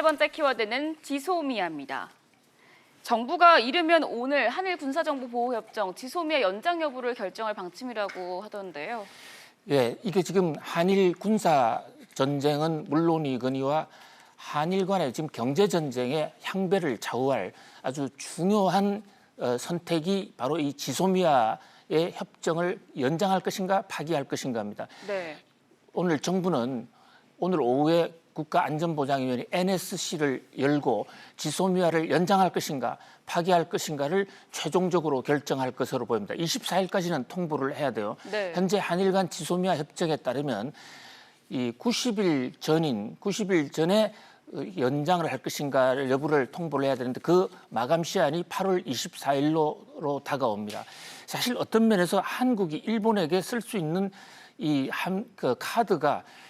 세 번째 키워드는 지소미아입니다. 정부가 이르면 오늘 한일 군사정보보호협정 지소미아 연장 여부를 결정할 방침이라고 하던데요. 예, 이게 지금 한일 군사 전쟁은 물론이거니와 한일 간의 지금 경제 전쟁의 향배를 좌우할 아주 중요한 어, 선택이 바로 이 지소미아의 협정을 연장할 것인가 파기할 것인가입니다. 네. 오늘 정부는 오늘 오후에 국가안전보장위원회 NSC를 열고 지소미아를 연장할 것인가 파기할 것인가를 최종적으로 결정할 것으로 보입니다. 24일까지는 통보를 해야 돼요. 네. 현재 한일 간 지소미아 협정에 따르면 이 90일 전인 90일 전에 어, 연장을 할 것인가를 여부를 통보를 해야 되는데 그 마감 시한이 8월 24일로 다가옵니다. 사실 어떤 면에서 한국이 일본에게 쓸 수 있는 이 한 그 카드가 이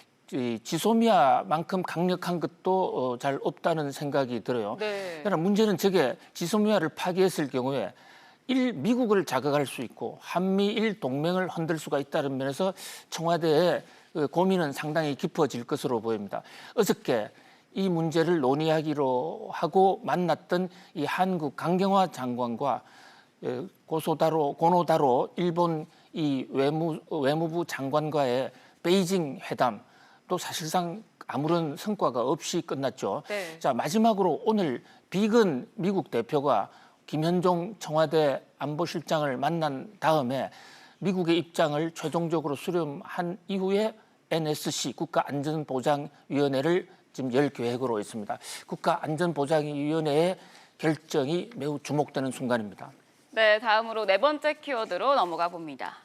지소미아만큼 강력한 것도 어, 잘 없다는 생각이 들어요. 네. 그러나 문제는 저게 지소미아를 파기했을 경우에 일 미국을 자극할 수 있고 한미일 동맹을 흔들 수가 있다는 면에서 청와대의 그 고민은 상당히 깊어질 것으로 보입니다. 어저께 이 문제를 논의하기로 하고 만났던 이 한국 강경화 장관과 에, 고소다로 고노다로 일본 이 외무 외무부 장관과의 베이징 회담 또 사실상 아무런 성과가 없이 끝났죠. 네. 자 마지막으로 오늘 비건 미국 대표가 김현종 청와대 안보실장을 만난 다음에 미국의 입장을 최종적으로 수렴한 이후에 NSC 국가안전보장위원회를 지금 열 계획으로 있습니다. 국가안전보장위원회의 결정이 매우 주목되는 순간입니다. 네, 다음으로 네 번째 키워드로 넘어가 봅니다.